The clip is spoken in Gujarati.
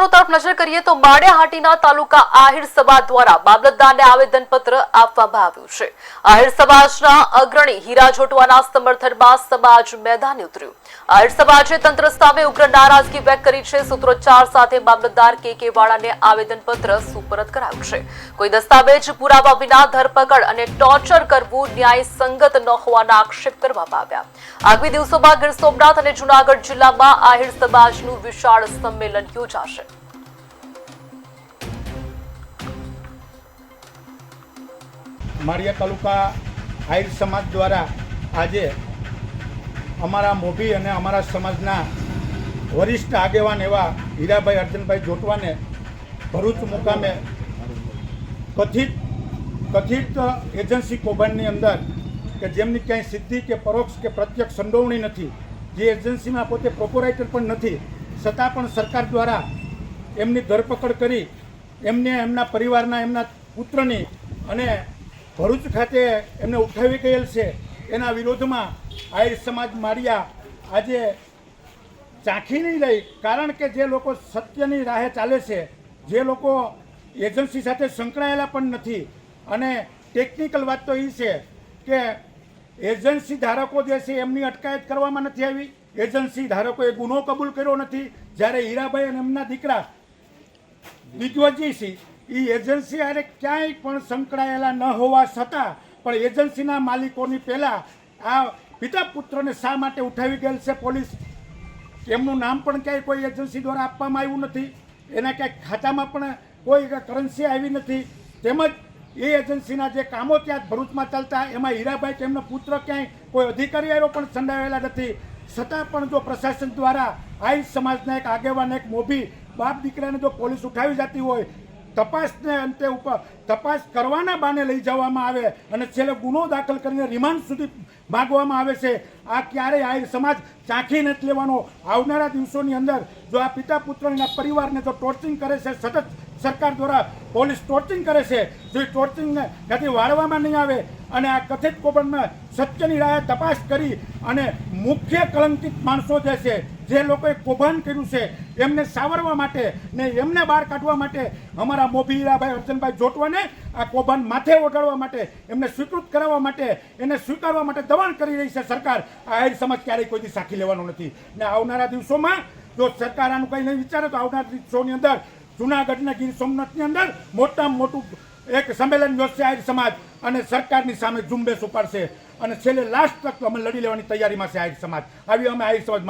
સમાચારો તરફ નજર કરીએ તો માળિયાહાટીના તાલુકા આહિર સભા દ્વારા મામલતદારને આવેદનપત્ર આપવામાં આવ્યું છે. આહિર સમાજના અગ્રણી હીરા જોટવાના સમર્થનમાં સમાજ મેદાને ઉતર્યું. આહિર સમાજે તંત્ર સામે ઉગ્ર નારાજગી વ્યક્ત કરી છે. સૂત્રોચ્ચાર સાથે મામલતદાર કે કે વાળાને આવેદનપત્ર સુપરત કરાયું છે. કોઈ દસ્તાવેજ પુરાવા વિના ધરપકડ અને ટોર્ચર કરવું ન્યાય સંગત ન હોવાના આક્ષેપ કરવામાં આવ્યા. આગામી દિવસોમાં ગીર સોમનાથ અને જુનાગઢ જિલ્લામાં આહિર સમાજનું વિશાળ સંમેલન યોજાશે. માળિયા તાલુકા આહિર સમાજ દ્વારા આજે અમારા મોભી અને અમારા સમાજના વરિષ્ઠ આગેવાન એવા હીરાભાઈ અર્જનભાઈ જોટવાને ભરૂચ મુકામે કથિત કથિત એજન્સી કૌભાંડની અંદર કે જેમની ક્યાંય સિદ્ધિ કે પરોક્ષ કે પ્રત્યક્ષ સંડોવણી નથી, જે એજન્સીમાં પોતે પ્રોપોરાઇટર પણ નથી, છતાં પણ સરકાર દ્વારા એમની ધરપકડ કરી, એમને, એમના પરિવારના, એમના પુત્રની અને ભરૂચ ખાતે એમને ઉઠાવી ગયેલ છે. એના વિરોધમાં આહિર સમાજ માર્યા આજે ચાખી નહીં રહી, કારણ કે જે લોકો સત્યની રાહે ચાલે છે, જે લોકો એજન્સી સાથે સંકળાયેલા પણ નથી. અને ટેકનિકલ વાત તો એ છે કે એજન્સી ધારકો જે છે એમની અટકાયત કરવામાં નથી આવી. એજન્સી ધારકોએ ગુનો કબૂલ કર્યો નથી. જ્યારે હીરાભાઈ અને એમના દીકરા દિગ્વજીસિંહ એ એજન્સી હારે ક્યાંય પણ સંકળાયેલા ન હોવા છતાં પણ એજન્સીના માલિકોની પહેલાં આ પિતા પુત્રને શા માટે ઉઠાવી ગયેલ છે પોલીસ? એમનું નામ પણ ક્યાંય કોઈ એજન્સી દ્વારા આપવામાં આવ્યું નથી. એના ક્યાંય ખાતામાં પણ કોઈ કરન્સી આવી નથી. તેમજ એ એજન્સીના જે કામો ત્યાં ભરૂચમાં ચાલતા, એમાં હીરાભાઈ તેમનો પુત્ર ક્યાંય કોઈ અધિકારી આવ્યો પણ સંડાવેલા નથી. છતાં પણ જો પ્રશાસન દ્વારા આહિર સમાજના એક આગેવાન, એક મોભી બાપ દીકરાને જો પોલીસ ઉઠાવી જતી હોય તપાસને અંતે ઉપર તપાસ કરવાના બાને લઈ જવામાં આવે અને છેલ્લે ગુનો દાખલ કરીને રિમાન્ડ સુધી માગવામાં આવે છે. આ ક્યારેય આહિર સમાજ ચાખી નથી લેવાનો. આવનારા દિવસોની અંદર જો આ પિતા પુત્રના પરિવારને જો ટોર્ચિંગ કરે છે, સતત સરકાર દ્વારા પોલીસ ટોર્ચિંગ કરે છે, જો એ ટોર્ચિંગને ત્યાંથી વાળવામાં નહીં આવે અને આ કથિત કૌભાંડમાં સત્યની રાહે તપાસ કરી અને મુખ્ય કલંકિત માણસો જે છે જે લોકોએ કૌભાંડ કર્યું છે, એમને સાવરવા માટે ને એમને બહાર કાઢવા માટે અમારા મોભીરાભાઈ અર્જનભાઈ જોટવાને આ કૌભાંડ માથે ઓઢાડવા માટે, એમને સ્વીકૃત કરાવવા માટે, એને સ્વીકારવા માટે દબાણ કરી રહી છે સરકાર. આ આહિર સમાજ ક્યારેય કોઈથી સાખી લેવાનો નથી. ને આવનારા દિવસોમાં જો સરકાર આનું કંઈ નહીં વિચારે, તો આવનારા દિવસોની અંદર, જુનાગઢના ગીર સોમનાથની અંદર મોટામાં મોટું એક સંમેલન યોજશે આહિર સમાજ અને સરકારની સામે ઝુંબેશ ઉપાડશે. અને છેલ્લે લાસ્ટ તક અમે લડી લેવાની તૈયારીમાં છે આહિર સમાજ. આવી અમે આહિર સમાજ